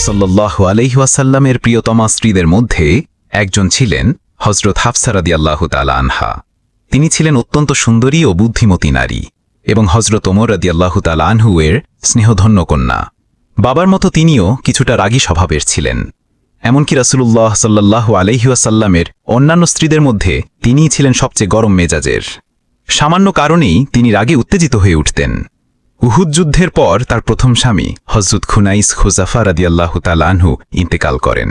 সাল্লাহ আলহিহাসাল্লামের প্রিয়তমা স্ত্রীদের মধ্যে একজন ছিলেন হজরত হাফসারাদি আল্লাহ আনহা। তিনি ছিলেন অত্যন্ত সুন্দরী ও বুদ্ধিমতী নারী এবং হজরত ওমর রাদি আল্লাহ তালা আনহু এর স্নেহধন্য কন্যা। বাবার মতো তিনিও কিছুটা রাগী স্বভাবের ছিলেন। এমনকি রাসুলুল্লাহ সাল্লাহ আলহিহাসাল্লামের অন্যান্য স্ত্রীদের মধ্যে তিনিই ছিলেন সবচেয়ে গরম মেজাজের। সামান্য কারণেই তিনি রাগে উত্তেজিত হয়ে উঠতেন। উহুদ যুদ্ধের পর তার প্রথম স্বামী হজরত খুনাইস খুজাফা রাদিয়াল্লাহু তালা আনহু, ইন্তেকাল করেন।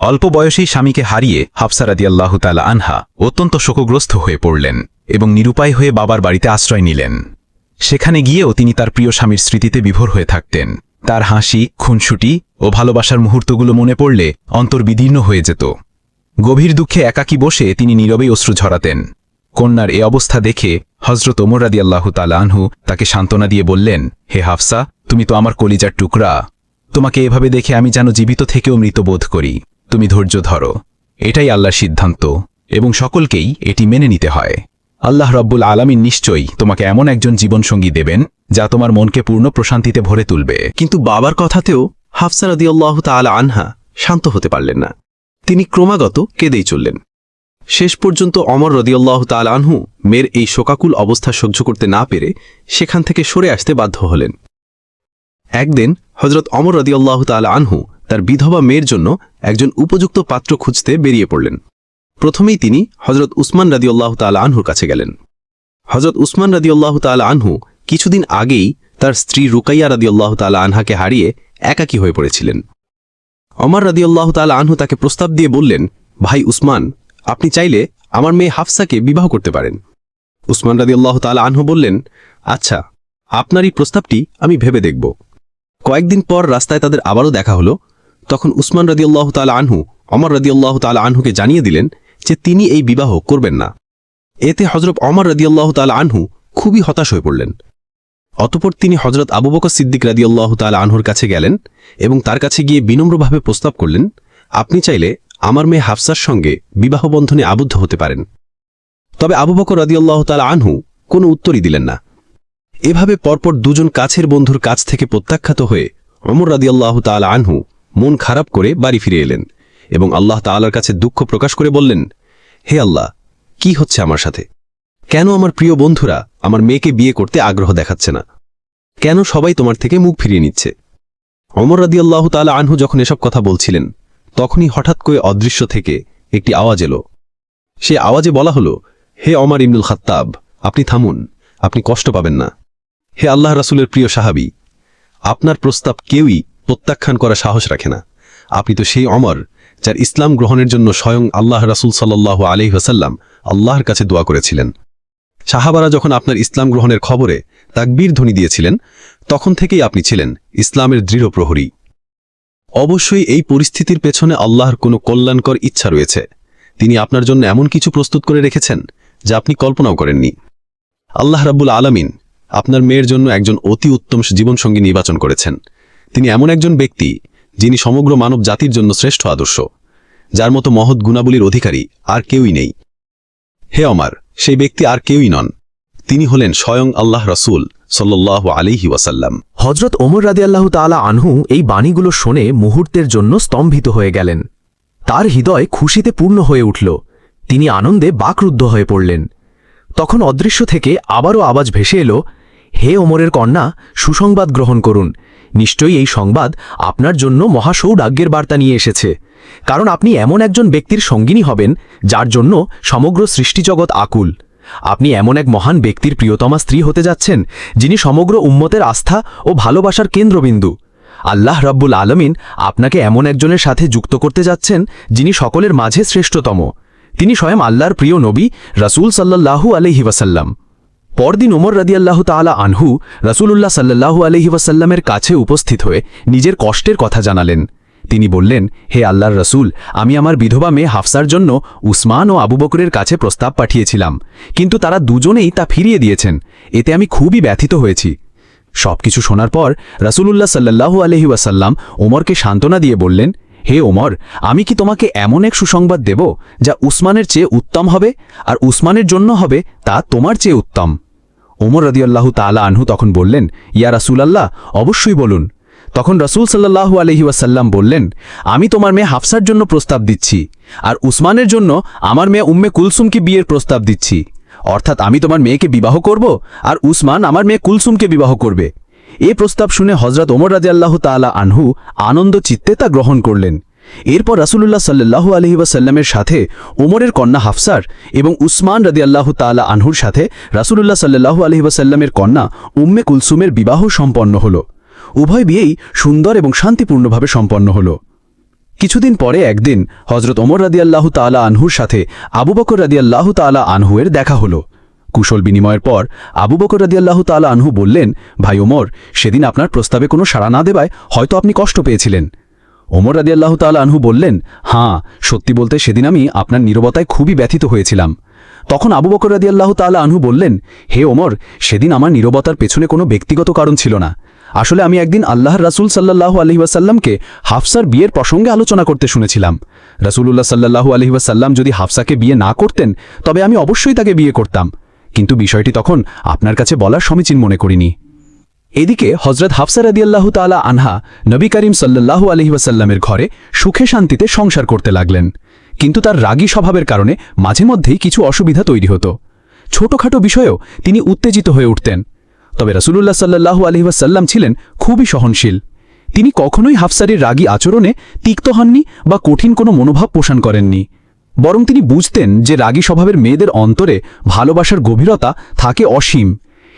অল্প বয়সেই স্বামীকে হারিয়ে হাফসা রাদিয়াল্লাহু তালা আনহা অত্যন্ত শোকগ্রস্ত হয়ে পড়লেন এবং নিরুপায় হয়ে বাবার বাড়িতে আশ্রয় নিলেন। সেখানে গিয়েও তিনি তার প্রিয় স্বামীর স্মৃতিতে বিভোর হয়ে থাকতেন। তার হাসি, খুনসুটি ও ভালোবাসার মুহূর্তগুলো মনে পড়লে অন্তর্বিদীর্ণ হয়ে যেত। গভীর দুঃখে একাকী বসে তিনি নীরবেই অশ্রু ঝরাতেন। কন্যার এ অবস্থা দেখে হজরত ওমর রাদি আল্লাহ আনহু তাকে সান্ত্বনা দিয়ে বললেন, হে হাফসা, তুমি তো আমার কলিজার টুকরা। তোমাকে এভাবে দেখে আমি যেন জীবিত থেকেও মৃত বোধ করি। তুমি ধৈর্য ধরো। এটাই আল্লাহর সিদ্ধান্ত এবং সকলকেই এটি মেনে নিতে হয়। আল্লাহ রব্বুল আলামিন নিশ্চয়ই তোমাকে এমন একজন জীবনসঙ্গী দেবেন, যা তোমার মনকে পূর্ণ প্রশান্তিতে ভরে তুলবে। কিন্তু বাবার কথাতেও হাফসা রাদিয়াল্লাহু তাআলা আনহা শান্ত হতে পারলেন না। তিনি ক্রমাগত কেঁদেই চললেন। শেষ পর্যন্ত অমর রদিয়াল্লাহ তাল আনহু মেয়ের এই শোকাকুল অবস্থা সহ্য করতে না পেরে সেখান থেকে সরে আসতে বাধ্য হলেন। একদিন হজরত অমর রদিয়াল্লাহ তাল আনহু তার বিধবা মেয়ের জন্য একজন উপযুক্ত পাত্র খুঁজতে বেরিয়ে পড়লেন। প্রথমেই তিনি হজরত উসমান রাদিউল্লাহ তাল আনহুর কাছে গেলেন। হজরত উসমান রাদিউল্লাহ তাল আনহু কিছুদিন আগেই তার স্ত্রী রুকাইয়া রাদিউল্লাহ তাল আনহাকে হারিয়ে একাকী হয়ে পড়েছিলেন। অমর রাদিউল্লাহ তাল আনহু তাকে প্রস্তাব দিয়ে বললেন, ভাই উসমান আপনি চাইলে আমার মেয়ে হাফসাকে বিবাহ করতে পারেন। উসমান রাদিউল্লাহ তাল আনহু বললেন আচ্ছা আপনার এই প্রস্তাবটি আমি ভেবে দেখব। কয়েকদিন পর রাস্তায় তাদের আবারও দেখা হলো। তখন উসমান রাদিউল্লাহ তাল আনহু, অমর রাদিউল্লাহ তাল আনহুকে জানিয়ে দিলেন যে তিনি এই বিবাহ করবেন না। এতে হজরত অমর রাদিউল্লাহ তাল আনহু খুবই হতাশ হয়ে পড়লেন। অতপর তিনি হজরত আবু বকর সিদ্দিক রাদিউল্লাহ তাল আনহুর কাছে গেলেন এবং তার কাছে গিয়ে বিনম্রভাবে প্রস্তাব করলেন, আপনি চাইলে আমার মেয়ে হাফসার সঙ্গে বিবাহ বন্ধনে আবদ্ধ হতে পারেন। তবে আবু বকর রাদিউল্লাহ তাল আনহু কোনো উত্তরই দিলেন না। এভাবে পরপর দুজন কাছের বন্ধুর কাছ থেকে প্রত্যাখ্যাত হয়ে অমর রাদিয়াল্লাহ তাল আনহু মন খারাপ করে বাড়ি ফিরে এলেন এবং আল্লাহ তাআলার কাছে দুঃখ প্রকাশ করে বললেন, হে আল্লাহ, কি হচ্ছে আমার সাথে? কেন আমার প্রিয় বন্ধুরা আমার মেয়েকে বিয়ে করতে আগ্রহ দেখাচ্ছে না? কেন সবাই তোমার থেকে মুখ ফিরিয়ে নিচ্ছে? অমর রাদিয়াল্লাহ তালা আনহু যখন এসব কথা বলছিলেন তখনই হঠাৎ করে অদৃশ্য থেকে একটি আওয়াজ এলো। সে আওয়াজে বলা হলো, হে অমর ইমনুল খাত্তাব, আপনি থামুন, আপনি কষ্ট পাবেন না। হে আল্লাহ রাসুলের প্রিয় সাহাবি, আপনার প্রস্তাব কেউই প্রত্যাখ্যান করা সাহস রাখে না। আপনি তো সেই অমর যার ইসলাম গ্রহণের জন্য স্বয়ং আল্লাহ রাসুল সাল্লাহ আলহিহাসাল্লাম আল্লাহর কাছে দোয়া করেছিলেন। সাহাবারা যখন আপনার ইসলাম গ্রহণের খবরে তাকবীর ধ্বনি দিয়েছিলেন, তখন থেকেই আপনি ছিলেন ইসলামের দৃঢ় প্রহরী অবশ্যই এই পরিস্থিতির পেছনে আল্লাহর কোনো কল্যাণকর ইচ্ছা রয়েছে। তিনি আপনার জন্য এমন কিছু প্রস্তুত করে রেখেছেন, যা আপনি কল্পনাও করেননি। আল্লাহ রাব্বুল আলামিন আপনার মেয়ের জন্য একজন অতি উত্তম জীবনসঙ্গী নির্বাচন করেছেন। তিনি এমন একজন ব্যক্তি, যিনি সমগ্র মানব জাতির জন্য শ্রেষ্ঠ আদর্শ, যার মতো মহৎ গুণাবলীর অধিকারী আর কেউই নেই। হে অমার, সেই ব্যক্তি আর কেউই নন। তিনি হলেন স্বয়ং আল্লাহ রসুল সাল্লাহ আলিহি ওয়াসাল্লাম। হজরত ওমর রাদিয়াল্লাহু তাআলা আনহু এই বাণীগুলো শোনে মুহূর্তের জন্য স্তম্ভিত হয়ে গেলেন। তার হৃদয় খুশিতে পূর্ণ হয়ে উঠল। তিনি আনন্দে বাকরুদ্ধ হয়ে পড়লেন। তখন অদৃশ্য থেকে আবারও আওয়াজ ভেসে এলো, হে ওমরের কন্যা, সুসংবাদ গ্রহণ করুন। নিশ্চয়ই এই সংবাদ আপনার জন্য মহাসৌভাগ্যের বার্তা নিয়ে এসেছে। কারণ আপনি এমন একজন ব্যক্তির সঙ্গিনী হবেন, যার জন্য সমগ্র সৃষ্টিজগৎ আকুল। আপনি এমন এক মহান ব্যক্তির প্রিয়তমা স্ত্রী হতে যাচ্ছেন, যিনি সমগ্র উম্মতের আস্থা ও ভালোবাসার কেন্দ্রবিন্দু। আল্লাহ রব্বুল আলমিন আপনাকে এমন একজনের সাথে যুক্ত করতে যাচ্ছেন, যিনি সকলের মাঝে শ্রেষ্ঠতম। তিনি স্বয়ং আল্লাহর প্রিয় নবী, রাসূল সাল্লাল্লাহু আলহি ওয়াসাল্লাম। পরদিন ওমর রাদিয়াল্লাহ তাআলা আনহু রাসূলুল্লাহ সাল্লাল্লাহু আলহি ওয়াসাল্লামের কাছে উপস্থিত হয়ে নিজের কষ্টের কথা জানালেন। তিনি বললেন, হে আল্লাহর রসুল, আমি আমার বিধবা মেয়ে হাফসার জন্য উসমান ও আবু বকরের কাছে প্রস্তাব পাঠিয়েছিলাম, কিন্তু তারা দুজনেই তা ফিরিয়ে দিয়েছেন। এতে আমি খুবই ব্যথিত হয়েছি। সবকিছু শোনার পর রাসূলুল্লাহ সাল্লাল্লাহু আলহি ওয়াসাল্লাম ওমরকে সান্ত্বনা দিয়ে বললেন, হে ওমর, আমি কি তোমাকে এমন এক সুসংবাদ দেব যা উসমানের চেয়ে উত্তম হবে আর উসমানের জন্য হবে তা তোমার চেয়ে উত্তম? ওমর রদিয়াল্লাহু তালা আনহু তখন বললেন, ইয়া রাসূলাল্লাহ, অবশ্যই বলুন। তখন রসুল সাল্লাহু আলহি ওয়াসাল্লাম বললেন, আমি তোমার মেয়ে হাফসার জন্য প্রস্তাব দিচ্ছি, আর উসমানের জন্য আমার মেয়ে উম্মে কুলসুমকে বিয়ের প্রস্তাব দিচ্ছি। অর্থাৎ আমি তোমার মেয়েকে বিবাহ করব, আর উসমান আমার মেয়ে কুলসুমকে বিবাহ করবে। এ প্রস্তাব শুনে হজরত ওমর রাজি আল্লাহ তালা আনহু আনন্দ চিত্তে তা গ্রহণ করলেন। এরপর রাসুলুল্লাহ সাল্লাহু আলহি ওয়াসাল্লামের সাথে ওমরের কন্যা হাফসার এবং উসমান রাদি আল্লাহ তালা আনহুর সাথে রাসুলুল্লাহ সাল্লাহু আলহি ওয়াসাল্লামের কন্যা উম্মে কুলসুমের বিবাহ সম্পন্ন হল। উভয় বিয়েই সুন্দর এবং শান্তিপূর্ণভাবে সম্পন্ন হল। কিছুদিন পরে একদিন হজরত ওমর রাদিয়াল্লাহু তাআলা আনহুর সাথে আবু বকর রাদিয়াল্লাহু তাআলা আনহুয়ের দেখা হলো। কুশল বিনিময়ের পর আবু বকর রাদিয়াল্লাহু তাআলা আনহু বললেন, ভাই ওমর, সেদিন আপনার প্রস্তাবে কোনো সাড়া না দেবায় হয়তো আপনি কষ্ট পেয়েছিলেন। ওমর রাদিয়াল্লাহু তাআলা আনহু বললেন হাঁ সত্যি বলতে সেদিন আমি আপনার নীরবতায় খুবই ব্যথিত হয়েছিলাম। তখন আবু বকর রাদিয়াল্লাহু তাআলা আনহু বললেন, হে ওমর, সেদিন আমার নীরবতার পেছনে কোনো ব্যক্তিগত কারণ ছিল না। আসলে আমি একদিন আল্লাহর রাসূল সাল্লাল্লাহু আলহি ওয়াসাল্লামকে হাফসার বিয়ের প্রসঙ্গে আলোচনা করতে শুনেছিলাম। রাসূলুল্লাহ সাল্লাল্লাহু আলহি ওয়াসাল্লাম যদি হাফসাকে বিয়ে না করতেন, তবে আমি অবশ্যই তাকে বিয়ে করতাম। কিন্তু বিষয়টি তখন আপনার কাছে বলার সমীচীন মনে করিনি। এদিকে হজরত হাফসা রাদিয়াল্লাহু তাআলা আনহা নবী করিম সাল্লাল্লাহু আলহি ওয়াসাল্লামের ঘরে সুখে শান্তিতে সংসার করতে লাগলেন। কিন্তু তার রাগী স্বভাবের কারণে মাঝে মধ্যেই কিছু অসুবিধা তৈরি হতো। ছোটখাটো বিষয়েও তিনি উত্তেজিত হয়ে উঠতেন। তবে রসুলুল্লাহ সাল্লাহু আলহিবাসাল্লাম ছিলেন খুবই সহনশীল। তিনি কখনোই হাফসারির রাগী আচরণে তিক্ত হননি বা কঠিন কোনো মনোভাব পোষণ করেননি। বরং তিনি বুঝতেন যে রাগী স্বভাবের মেয়েদের অন্তরে ভালোবাসার গভীরতা থাকে অসীম।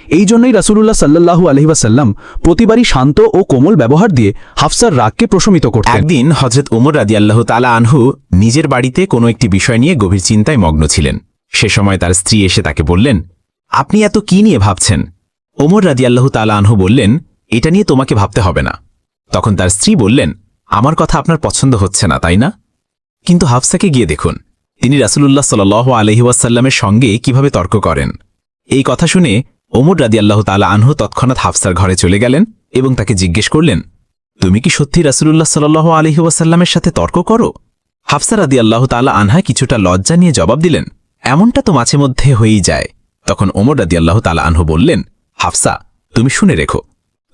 এই জন্যই রাসুলুল্লাহ সাল্লাহু আলহিবাসাল্লাম প্রতিবারই শান্ত ও কোমল ব্যবহার দিয়ে হাফসার রাগকে প্রশমিত করতেন। একদিন হজরত উমর রাদিয়াল্লাহ তালা আনহু নিজের বাড়িতে কোনো একটি বিষয় নিয়ে গভীর চিন্তায় মগ্ন ছিলেন। সে সময় তার স্ত্রী এসে তাকে বললেন, আপনি এত কি নিয়ে ভাবছেন? ওমর রাদিয়াল্লাহু তালা আনহু বললেন, এটা নিয়ে তোমাকে ভাবতে হবে না। তখন তার স্ত্রী বললেন, আমার কথা আপনার পছন্দ হচ্ছে না, তাই না? কিন্তু হাফসাকে গিয়ে দেখুন, তিনি রাসুলুল্লাহ সাল আলহিউসাল্লামের সঙ্গে কীভাবে তর্ক করেন। এই কথা শুনে ওমর রাদিয়াল্লাহ তালা আনহু তৎক্ষণাৎ হাফসার ঘরে চলে গেলেন এবং তাকে জিজ্ঞেস করলেন, তুমি কি সত্যি রাসুলুল্লাহ সাল আলহিউসাল্লামের সাথে তর্ক করো? হাফসা রাদিয়াল্লাহ তালা আনহা কিছুটা লজ্জা নিয়ে জবাব দিলেন, এমনটা তো মাঝে মধ্যে হয়েই যায়। তখন ওমর রাদিয়াল্লাহ তালা আনহু বললেন হাফসা, তুমি শুনে রেখো।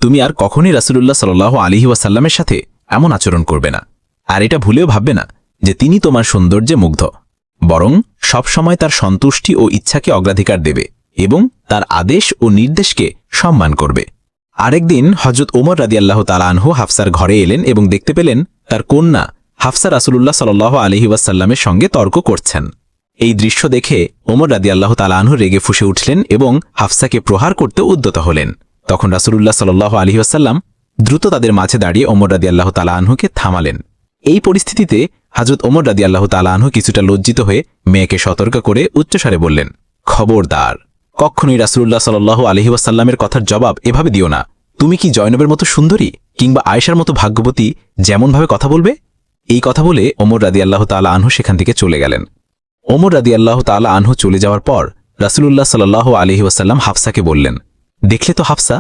তুমি আর কখনই রাসুলুল্লাহ সাল আলিহি ওয়াসাল্লামের সাথে এমন আচরণ করবে না। আর এটা ভুলেও ভাববে না যে তিনি তোমার সৌন্দর্যে মুগ্ধ। বরং সবসময় তার সন্তুষ্টি ও ইচ্ছাকে অগ্রাধিকার দেবে এবং তার আদেশ ও নির্দেশকে সম্মান করবে। আরেকদিন হজরত ওমর রাদিয়াল্লাহ তালানহু হাফসার ঘরে এলেন এবং দেখতে পেলেন তার কন্যা হাফসা রাসুলুল্লাহ সাল আলহি ওয়াসাল্লামের সঙ্গে তর্ক করছেন। এই দৃশ্য দেখে ওমর রাদিয়াল্লাহ তালানহু রেগে ফুসে উঠলেন এবং হাফসাকে প্রহার করতে উদ্যত হলেন। তখন রাসুলুল্লাহ সাল আলহিহাসাল্লাম দ্রুত তাদের মাঝে দাঁড়িয়ে ওমর রাদিয়াল্লাহ তালানহুকে থামালেন। এই পরিস্থিতিতে হজরত ওমর রাদি আল্লাহ তালানহু কিছুটা লজ্জিত হয়ে মেয়েকে সতর্ক করে উচ্চস্বরে বললেন, খবরদার, কখনই রাসুলুল্লাহ সাল আলহিউসাল্লামের কথার জবাব এভাবে দিও না। তুমি কি জয়নবের মতো সুন্দরী কিংবা আয়েশার মতো ভাগ্যবতী যেমনভাবে কথা বলবে? এই কথা বলে ওমর রাদিয়াল্লাহ তালা আনহু সেখান থেকে চলে গেলেন। ওমর রাদি আল্লাহ তালা আনহু চলে যাওয়ার পর রাসুলুল্লাহ সাল্লাহ আলহি ওয়াসাল্লাম হাফসাকে বললেন, দেখলে তো হাফসা,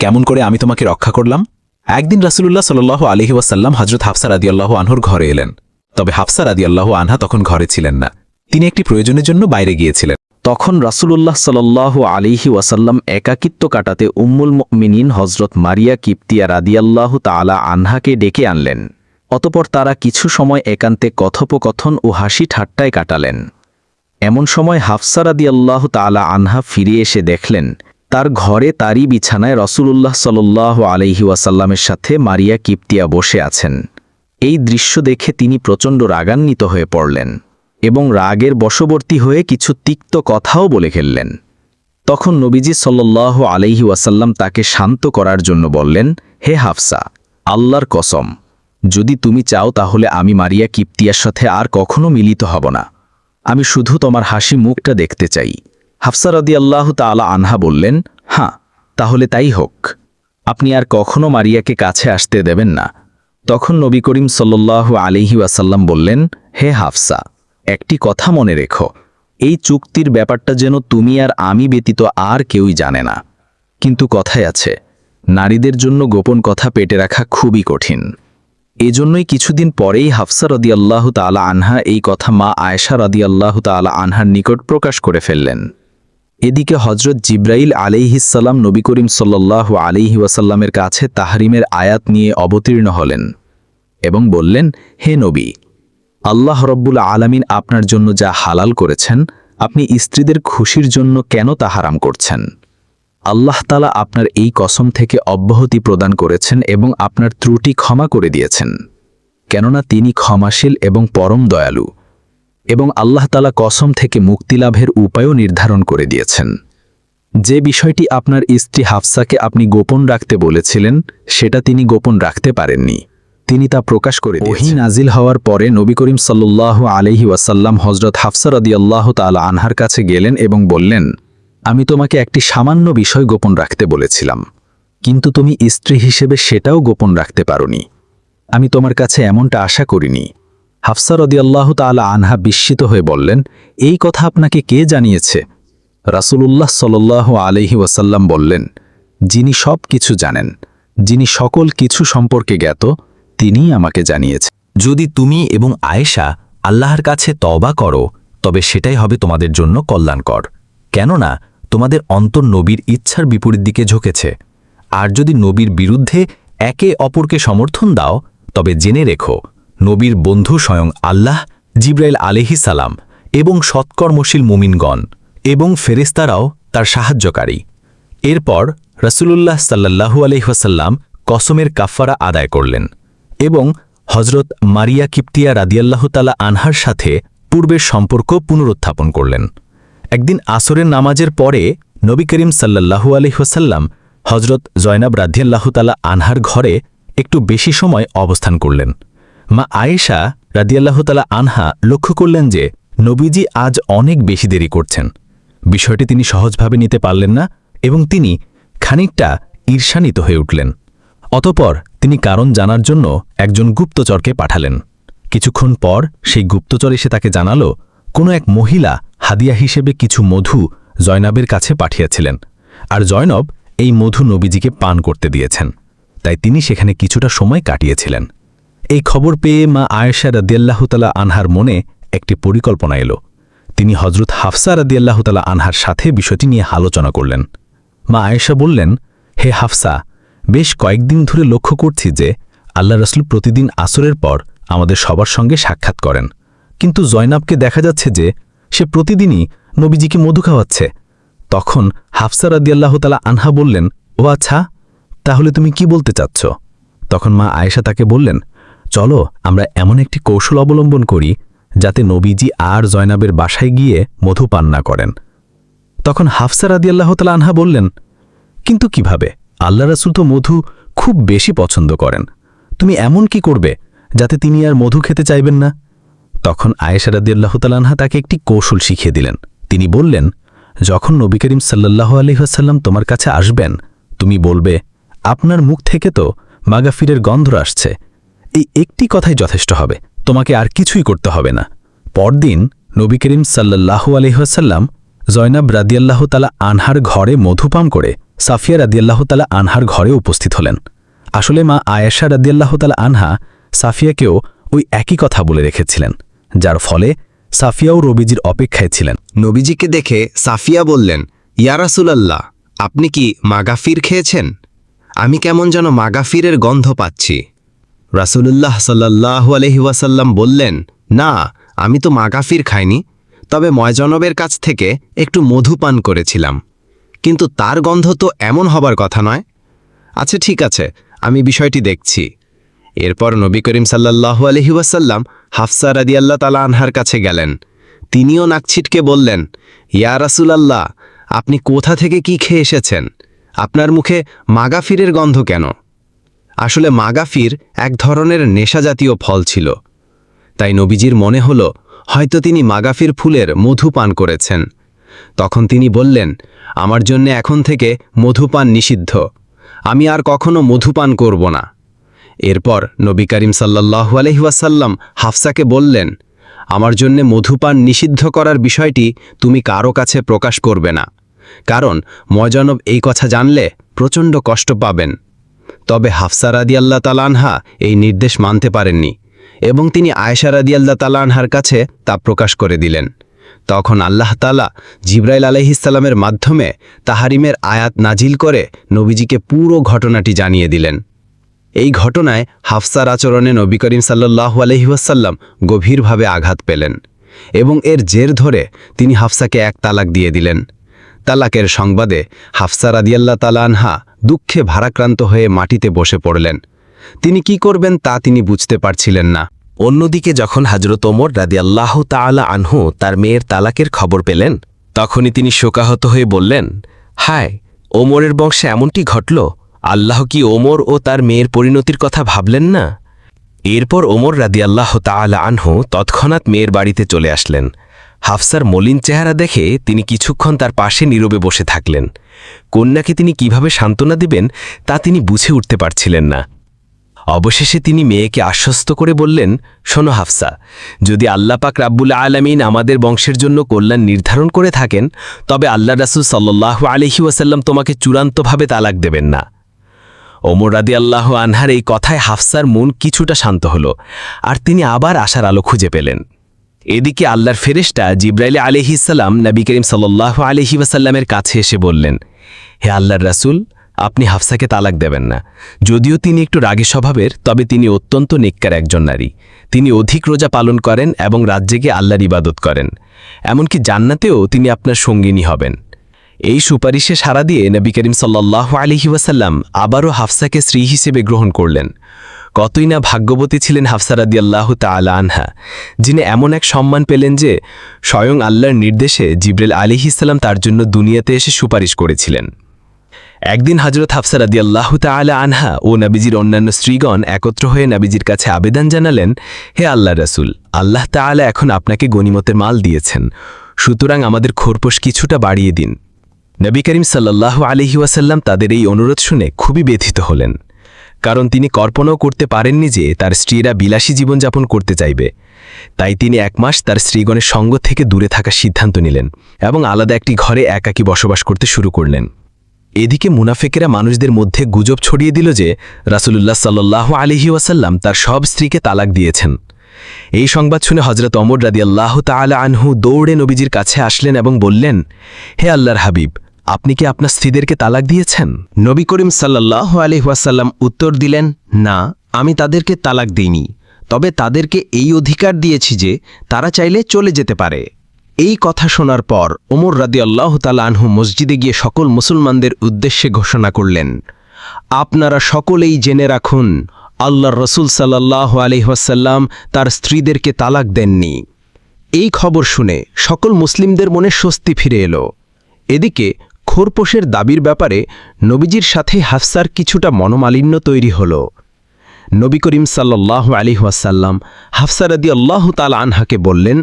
কেমন করে আমি তোমাকে রক্ষা করলাম? একদিন রাসুলুল্লাহ সাল্লাহ আলহি ওয়াসাল্লাম হজরত হাফসা রাদিয়াল্লাহ আনহুর ঘরে এলেন। তবে হাফসা রাদিয়াল্লাহ আনহা তখন ঘরে ছিলেন না। তিনি একটি প্রয়োজনের জন্য বাইরে গিয়েছিলেন। তখন রাসুলুল্লাহ সাল্লাহ আলিহি ওয়াসাল্লাম একাকিত্ব কাটাতে উম্মুল মিনিন হজরত মারিয়া কিপ্তিয়া রাদিয়াল্লাহ তালা আনহাকে ডেকে আনলেন। অতপর তারা কিছু সময় একান্তে কথোপকথন ও হাসি ঠাট্টায় কাটালেন। এমন সময় হাফসারাদি আল্লাহ তালা আনহা ফিরে এসে দেখলেন, তার ঘরে তারই বিছানায় রসুলুল্লাহ সাল্লাহ আলহি ওয়াসাল্লামের সাথে মারিয়া কিপ্তিয়া বসে আছেন। এই দৃশ্য দেখে তিনি প্রচণ্ড রাগান্বিত হয়ে পড়লেন এবং রাগের বশবর্তী হয়ে কিছু তিক্ত কথাও বলে ফেললেন। তখন নবীজি সাল্লাহ আলহি ওয়াসাল্লাম তাকে শান্ত করার জন্য বললেন, হে হাফসা, আল্লাহর কসম যদি তুমি চাও তাহলে আমি মারিয়া কিপ্তিয়ার সাথে আর কখনো মিলিত হব না। আমি শুধু তোমার হাসি মুখটা দেখতে চাই। হাফসা রদি আল্লাহ তালা আনহা বললেন হাঁ তাহলে তাই হোক। আপনি আর কখনো মারিয়াকে কাছে আসতে দেবেন না। তখন নবী করিম সাল্লাহ আলিহি ওয়াসাল্লাম বললেন, হে হাফসা, একটি কথা মনে রেখো। এই চুক্তির ব্যাপারটা যেন তুমি আর আমি ব্যতীত আর কেউই জানে না। কিন্তু কথায় আছে, নারীদের জন্য গোপন কথা পেটে রাখা খুবই কঠিন। এজন্যই কিছুদিন পরেই হাফসা রদিয়াল্লাহ তালা আনহা এই কথা মা আয়েশা রদিয়াল্লাহ তালা আনহার নিকট প্রকাশ করে ফেললেন। এদিকে হজরত জিব্রাইল আলিহিসাল্লাম নবী করিম সাল্লাহ আলিহি ওয়াসাল্লামের কাছে তাহরিমের আয়াত নিয়ে অবতীর্ণ হলেন এবং বললেন, হে নবী, আল্লাহ রব্বুল আলামিন আপনার জন্য যা হালাল করেছেন, আপনি স্ত্রীদের খুশির জন্য কেন তা হারাম করছেন? আল্লাহ তালা আপনার এই কসম থেকে অব্যাহতি প্রদান করেছেন এবং আপনার ত্রুটি ক্ষমা করে দিয়েছেন। কেননা তিনি ক্ষমাশীল এবং পরম দয়ালু এবং আল্লাহ তালা কসম থেকে মুক্তিলাভের উপায়ও নির্ধারণ করে দিয়েছেন। যে বিষয়টি আপনার স্ত্রী হাফসাকে আপনি গোপন রাখতে বলেছিলেন সেটা তিনি গোপন রাখতে পারেননি। তিনি তা প্রকাশ করে ওহি নাজিল হওয়ার পরে নবী করিম সাল্লাহ আলহি ওয়াসাল্লাম হজরত হাফসা রদি আল্লাহ তালা আনহার কাছে গেলেন এবং বললেন আমি তোমাকে একটি সামান্য বিষয় গোপন রাখতে বলেছিলাম, কিন্তু তুমি স্ত্রী হিসেবে সেটাও গোপন রাখতে পারোনি। আমি তোমার কাছে এমনটা আশা করিনি। হাফসা রদিয়াল্লাহ তালা আনহা বিস্মিত হয়ে বললেন, এই কথা আপনাকে কে জানিয়েছে? রাসূলুল্লাহ সাল্লাহ আলহি ওয়াসাল্লাম বললেন, যিনি সব কিছু জানেন, যিনি সকল কিছু সম্পর্কে জ্ঞাত, তিনিই আমাকে জানিয়েছে। যদি তুমি এবং আয়েশা আল্লাহর কাছে তবা করো, তবে সেটাই হবে তোমাদের জন্য কল্যাণকর। কেননা তোমাদের অন্তর নবীর ইচ্ছার বিপরীত দিকে ঝুঁকেছে। আর যদি নবীর বিরুদ্ধে একে অপরকে সমর্থন দাও, তবে জেনে রেখো, নবীর বন্ধু স্বয়ং আল্লাহ জিব্রাইল আলিহি সালাম এবং সৎকর্মশীল মুমিনগণ এবং ফেরেস্তারাও তার সাহায্যকারী। এরপর রসুলুল্লাহ সাল্লাহু আলহিহাসাল্লাম কসমের কাফারা আদায় করলেন এবং হজরত মারিয়া কিপ্তিয়া রাদিয়াল্লাহতালা আনহার সাথে পূর্বের সম্পর্ক পুনরুত্থাপন করলেন। একদিন আসরের নামাজের পরে নবী করিম সাল্লাহু আলহিহাসাল্লাম হজরত জয়নাব রাদিয়াল্লাহতালা আনহার ঘরে একটু বেশি সময় অবস্থান করলেন। মা আয়েশা রাদিয়াল্লাহতালা আনহা লক্ষ্য করলেন যে নবীজি আজ অনেক বেশি দেরি করছেন। বিষয়টি তিনি সহজভাবে নিতে পারলেন না এবং তিনি খানিকটা ঈর্ষান্বিত হয়ে উঠলেন। অতপর তিনি কারণ জানার জন্য একজন গুপ্তচরকে পাঠালেন। কিছুক্ষণ পর সেই গুপ্তচর এসে তাকে জানালো কোনো এক মহিলা হাদিয়া হিসেবে কিছু মধু জয়নাবের কাছে পাঠিয়েছিলেন, আর জয়নব এই মধু নবীজিকে পান করতে দিয়েছেন। তাই তিনি সেখানে কিছুটা সময় কাটিয়েছিলেন। এই খবর পেয়ে মা আয়েশা রাদিয়াল্লাহতালা আনহার মনে একটি পরিকল্পনা এলো। তিনি হজরত হাফসা রাদিয়াল্লাহতালা আনহার সাথে বিষয়টি নিয়ে আলোচনা করলেন। মা আয়েশা বললেন, হে হাফসা, বেশ কয়েকদিন ধরে লক্ষ্য করছি যে আল্লাহ রসুল প্রতিদিন আসরের পর আমাদের সবার সঙ্গে সাক্ষাৎ করেন। কিন্তু জয়নাবকে দেখা যাচ্ছে যে সে প্রতিদিনই নবীজিকে মধু খাওয়াচ্ছে। তখন হাফসা রাদিয়াল্লাহতালা আনহা বললেন, ও আচ্ছা তাহলে তুমি কি বলতে চাচ্ছ? তখন মা আয়েশা তাকে বললেন, চলো, আমরা এমন একটি কৌশল অবলম্বন করি যাতে নবীজি আর জয়নাবের বাসায় গিয়ে মধু পান না করেন। তখন হাফসা রাদিয়াল্লাহতালা আনহা বললেন, কিন্তু কীভাবে? আল্লাহ রাসুল তো মধু খুব বেশি পছন্দ করেন। তুমি এমন কি করবে যাতে তিনি আর মধু খেতে চাইবেন না? তখন আয়েশা রাদিয়াল্লাহতালানহা তাকে একটি কৌশল শিখিয়ে দিলেন। তিনি বললেন, যখন নবী করিম সাল্লাহ আলহিহাসাল্লাম তোমার কাছে আসবেন, তুমি বলবে, আপনার মুখ থেকে তো মাগাফিরের গন্ধ আসছে। এই একটি কথাই যথেষ্ট হবে, তোমাকে আর কিছুই করতে হবে না। পরদিন নবী করিম সাল্লাহু আলহিহাসাল্লাম জয়নাব রাদিয়াল্লাহ তালা আনহার ঘরে মধুপাম করে সাফিয়া রাদিয়াল্লাহ তালা আনহার ঘরে উপস্থিত হলেন। আসলে মা আয়েশা রাদিয়াল্লাহ তালা আনহা সাফিয়াকেও ওই একই কথা বলে রেখেছিলেন। যার ফলে সাফিয়াও রবিজির অপেক্ষায় ছিলেন। নবীজিকে দেখে সাফিয়া বললেন, ইয়া রাসূলাল্লাহ, আপনি কি মাগাফির খেয়েছেন? আমি কেমন যেন মাগাফিরের গন্ধ পাচ্ছি। রাসূলুল্লাহ সাল্লাল্লাহু আলহি ওয়াসাল্লাম বললেন, না, আমি তো মাগাফির খাইনি, তবে ময়জনবের কাছ থেকে একটু মধু পান করেছিলাম। কিন্তু তার গন্ধ তো এমন হবার কথা নয়? আচ্ছা ঠিক আছে, আমি বিষয়টি দেখছি। এরপর নবী করিম সাল্লাল্লাহু আলহি ওয়াসাল্লাম হাফসা রাদিয়াল্লাহ তালা আনহার কাছে গেলেন। তিনিও নাকছিটকে বললেন, ইয়া রাসূলাল্লাহ, আপনি কোথা থেকে কি খেয়ে এসেছেন? আপনার মুখে মাগাফিরের গন্ধ কেন? আসলে মাগাফির এক ধরনের নেশাজাতীয় ফল ছিল। তাই নবীজির মনে হল, হয়তো তিনি মাগাফির ফুলের মধু পান করেছেন। তখন তিনি বললেন, আমার জন্য এখন থেকে মধুপান নিষিদ্ধ। আমি আর কখনো মধুপান করব না। এরপর নবী করিম সাল্লাহু আলহিউসাল্লাম হাফসাকে বললেন, আমার জন্যে মধুপান নিষিদ্ধ করার বিষয়টি তুমি কারও কাছে প্রকাশ করবে না। কারণ ময়জনব এই কথা জানলে প্রচণ্ড কষ্ট পাবেন। তবে হাফসা রাদিয়াল্লা তালানহা এই নির্দেশ মানতে পারেননি এবং তিনি আয়েশা রাদিয়াল্লা তালানহার কাছে তা প্রকাশ করে দিলেন। তখন আল্লাহ তালা জিব্রাইল আলহিসাল্লামের মাধ্যমে তাহারিমের আয়াত নাজিল করে নবীজিকে পুরো ঘটনাটি জানিয়ে দিলেন। এই ঘটনায় হাফসার আচরণে নবী করিম সাল্লাহ আলহিহাসাল্লাম গভীরভাবে আঘাত পেলেন এবং এর জের ধরে তিনি হাফসাকে এক তালাক দিয়ে দিলেন। তালাকের সংবাদে হাফসা রাদিয়াল্লা তালানহা দুঃখে ভারাক্রান্ত হয়ে মাটিতে বসে পড়লেন। তিনি কি করবেন তা তিনি বুঝতে পারছিলেন না। অন্যদিকে যখন হাজরত ওমর রাদি আল্লাহ তাআলা আনহু তার মেয়ের তালাকের খবর পেলেন, তখনই তিনি শোকাহত হয়ে বললেন, হায়, ওমরের বংশে এমনটি ঘটল? আল্লাহ কি ওমর ও তার মেয়ের পরিণতির কথা ভাবলেন না? এরপর ওমর রাদি আল্লাহ তাআলা আনহু তৎক্ষণাৎ মেয়ের বাড়িতে চলে আসলেন। হাফসার মলিন চেহারা দেখে তিনি কিছুক্ষণ তার পাশে নীরবে বসে থাকলেন। কন্যাকে তিনি কীভাবে সান্ত্বনা দেবেন তা তিনি বুঝে উঠতে পারছিলেন না। অবশেষে তিনি মেয়েকে আশ্বস্ত করে বললেন, শোনো হাফসা, যদি আল্লাহ পাক রাব্বুল আলমিন আমাদের বংশের জন্য কল্যাণ নির্ধারণ করে থাকেন, তবে আল্লাহ রাসুল সাল্লাহ আলহি ওয়াসাল্লাম তোমাকে চূড়ান্তভাবে তালাক দেবেন না। ওমর রাদি আল্লাহ আনহার এই কথায় হাফসার মন কিছুটা শান্ত হল, আর তিনি আবার আশার আলো খুঁজে পেলেন। এদিকে আল্লাহর ফেরেশতা জিব্রাইল আলহিসাল্লাম নবী করিম সাল্লাহ আলহি ওয়াসাল্লামের কাছে এসে বললেন, হে আল্লাহর রাসূল, আপনি হাফসাকে তালাক দেবেন না। যদিও তিনি একটু রাগী স্বভাবের, তবে তিনি অত্যন্ত নিক্কার একজন নারী। তিনি অধিক রোজা পালন করেন এবং রাজ্যে আল্লাহর ইবাদত করেন। এমনকি জান্নাতেও তিনি আপনার সঙ্গিনী হবেন। এই সুপারিশে সাড়া দিয়ে নবী করিম সাল্লাহ আলহি ওয়াসাল্লাম আবারও হাফসাকে স্ত্রী হিসেবে গ্রহণ করলেন। কতই না ভাগ্যবতী ছিলেন হাফসারাদি আল্লাহ তালা আনহা, যিনি এমন এক সম্মান পেলেন যে স্বয়ং আল্লাহর নির্দেশে জিব্রেল আলিহিসাল্লাম তার জন্য দুনিয়াতে এসে সুপারিশ করেছিলেন। একদিন হজরত হাফসার আদি আল্লাহ তালা আনহা ও নবীজির অন্যান্য স্ত্রীগণ একত্র হয়ে নবীজির কাছে আবেদন জানালেন, হে আল্লাহ রসুল, আল্লাহ তাআলা এখন আপনাকে গনিমতের মাল দিয়েছেন। সুতরাং আমাদের খোরপোশ কিছুটা বাড়িয়ে দিন। নবী করিম সাল্লাহ আলহি ওয়াসাল্লাম তাদের এই অনুরোধ শুনে খুবই ব্যথিত হলেন, কারণ তিনি কল্পনাও করতে পারেননি যে তার স্ত্রীরা বিলাসী জীবনযাপন করতে চাইবে। তাই তিনি এক মাস তার স্ত্রীগণের সঙ্গ থেকে দূরে থাকার সিদ্ধান্ত নিলেন এবং আলাদা একটি ঘরে একাকী বসবাস করতে শুরু করলেন। এদিকে মুনাফেকেরা মানুষদের মধ্যে গুজব ছড়িয়ে দিল যে রাসুলুল্লাহ সাল্লাহ আলহি ওয়াসাল্লাম তার সব স্ত্রীকে তালাক দিয়েছেন। এই সংবাদ শুনে হজরত অমর রাদি আল্লাহ তালা আনহু দৌড়ে নবীজির কাছে আসলেন এবং বললেন, হে আল্লাহর হাবিব আপনি কি আপনার স্ত্রীদেরকে তালাক দিয়েছেন? নবী করিম সাল্লাহ আলহিহাসাল্লাম উত্তর দিলেন, না, আমি তাদেরকে তালাক দিইনি। তবে তাদেরকে এই অধিকার দিয়েছি যে তারা চাইলে চলে যেতে পারে। এই কথা শোনার পর ওমর রাদি আল্লাহ আনহু মসজিদে গিয়ে সকল মুসলমানদের উদ্দেশ্যে ঘোষণা করলেন, আপনারা সকলেই জেনে রাখুন আল্লাহ রসুল সাল্লাহ আলহিহাসাল্লাম তার স্ত্রীদেরকে তালাক দেননি। এই খবর শুনে সকল মুসলিমদের মনে স্বস্তি ফিরে এলো। এদিকে খোরপোশের দাবির ব্যাপারে নবীজির সাথে হাফসার কিছুটা মনোমালিন্য তৈরি হল। নবী করিম সাল্লাহ আলিহাসাল্লাম হাফসারাদি আল্লাহ তাল আনহাকে বললেন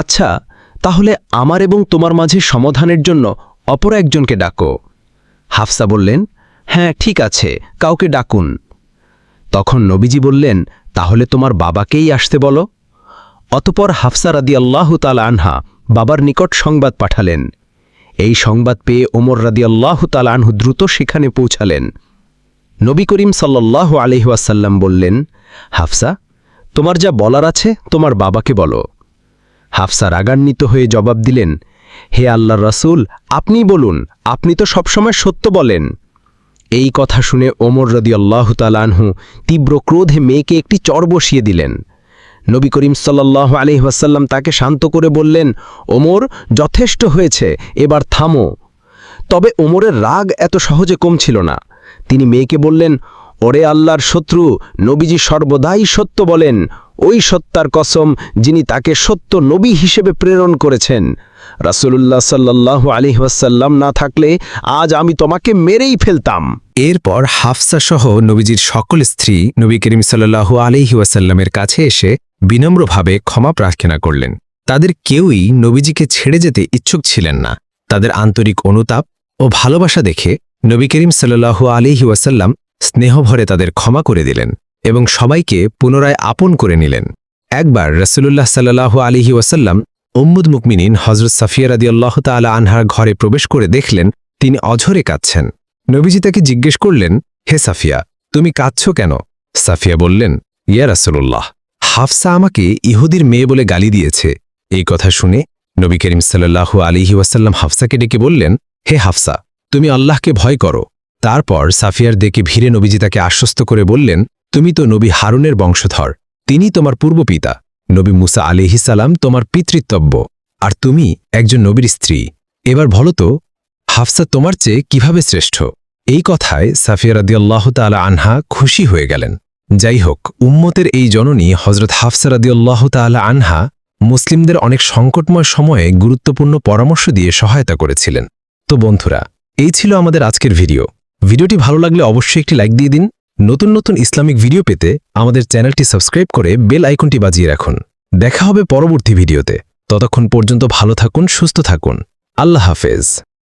আচ্ছা তাহলে আমার এবং তোমার মাঝে সমাধানের জন্য অপর একজনকে ডাকো। হাফসা বললেন হ্যাঁ ঠিক আছে, কাউকে ডাকুন। তখন নবীজি বললেন, তাহলে তোমার বাবাকেই আসতে বলো। অতপর হাফসা রাদি আল্লাহ তাল আনহা বাবার নিকট সংবাদ পাঠালেন। এই সংবাদ পেয়ে ওমর রাদি আল্লাহ তাল আনহু দ্রুত সেখানে পৌঁছালেন। নবী করিম সাল্লাহ আলহিহাসাল্লাম বললেন, হাফসা, তোমার যা বলার আছে তোমার বাবাকে বলো। হাফসা রাগান্বিত হয়ে জবাব দিলেন, হে আল্লাহ রসুল, আপনি বলুন, আপনি তো সবসময় সত্য বলেন। এই কথা শুনে ওমর রদি আল্লাহ তালানহু তীব্র ক্রোধে মেয়েকে একটি চর বসিয়ে দিলেন। নবী করিম সাল্লাহ আলহিহাসাল্লাম তাকে শান্ত করে বললেন, ওমর, যথেষ্ট হয়েছে, এবার থামো। তবে ওমরের রাগ এত সহজে কমছিল না। তিনি মেয়েকে বললেন, ওরে আল্লাহর শত্রু, নবীজি সর্বদাই সত্য বলেন। ওই সত্যার কসম যিনি তাকে সত্য নবী হিসেবে প্রেরণ করেছেন। রাসূলুল্লাহ সাল্লাহ আলিহাসাল্লাম না থাকলে আজ আমি তোমাকে মেরেই ফেলতাম। এরপর হাফসা সহ নবীজির সকল স্ত্রী নবী করিম সাল্লাহু আলহি ওয়াসাল্লামের কাছে এসে বিনম্রভাবে ক্ষমা প্রার্থনা করলেন। তাদের কেউই নবীজিকে ছেড়ে যেতে ইচ্ছুক ছিলেন না। তাদের আন্তরিক অনুতাপ ও ভালোবাসা দেখে নবী করিম সাল্লাহু আলিহি ওয়াসাল্লাম স্নেহভরে তাদের ক্ষমা করে দিলেন এবং সবাইকে পুনরায় আপন করে নিলেন। একবার রসুলুল্লাহ সাল্লাহু আলিহি ওয়াসাল্লাম উম্মুদ মুকমিনিন হজরত সাফিয়া রাদিয়াল্লাহ তালা আনহার ঘরে প্রবেশ করে দেখলেন, তিনি অঝরে কাঁদছেন। নবীজি তাকে জিজ্ঞেস করলেন, হে সাফিয়া, তুমি কাঁদছ কেন? সাফিয়া বললেন, ইয়া রাসুল্লাহ হাফসা আমাকে ইহুদির মেয়ে বলে গালি দিয়েছে। এই কথা শুনে নবী করিম সাল্লাল্লাহু আলিহি ওয়াসাল্লাম হাফসাকে ডেকে বললেন, হে হাফসা, তুমি আল্লাহকে ভয় করো। তারপর সাফিয়ার দেখে ভিড়ে নবীজি তাকে আশ্বস্ত করে বললেন, তুমি তো নবী হারুনের বংশধর, তিনি তোমার পূর্বপিতা। নবী মুসা আলিহিসাল্লাম তোমার পিতৃত্বব্য আর তুমি একজন নবীর স্ত্রী। এবার বলো তো, হাফসা তোমার চেয়ে কীভাবে শ্রেষ্ঠ? এই কথায় সাফিয়া রাদিয়াল্লাহু তাআলা আনহা খুশি হয়ে গেলেন। যাই হোক উম্মতের এই জননী হজরত হাফসা রাদিয়াল্লাহু তাআলা আনহা মুসলিমদের অনেক সংকটময় সময়ে গুরুত্বপূর্ণ পরামর্শ দিয়ে সহায়তা করেছিলেন। তো বন্ধুরা, এই ছিল আমাদের আজকের ভিডিও। ভিডিওটি ভালো লাগলে অবশ্যই একটি লাইক দিয়ে দিন। নতুন নতুন ইসলামিক ভিডিও পেতে আমাদের চ্যানেলটি সাবস্ক্রাইব করে বেল আইকনটি বাজিয়ে রাখুন। দেখা হবে পরবর্তী ভিডিওতে। ততক্ষণ পর্যন্ত ভালো থাকুন, সুস্থ থাকুন। আল্লাহ হাফেজ।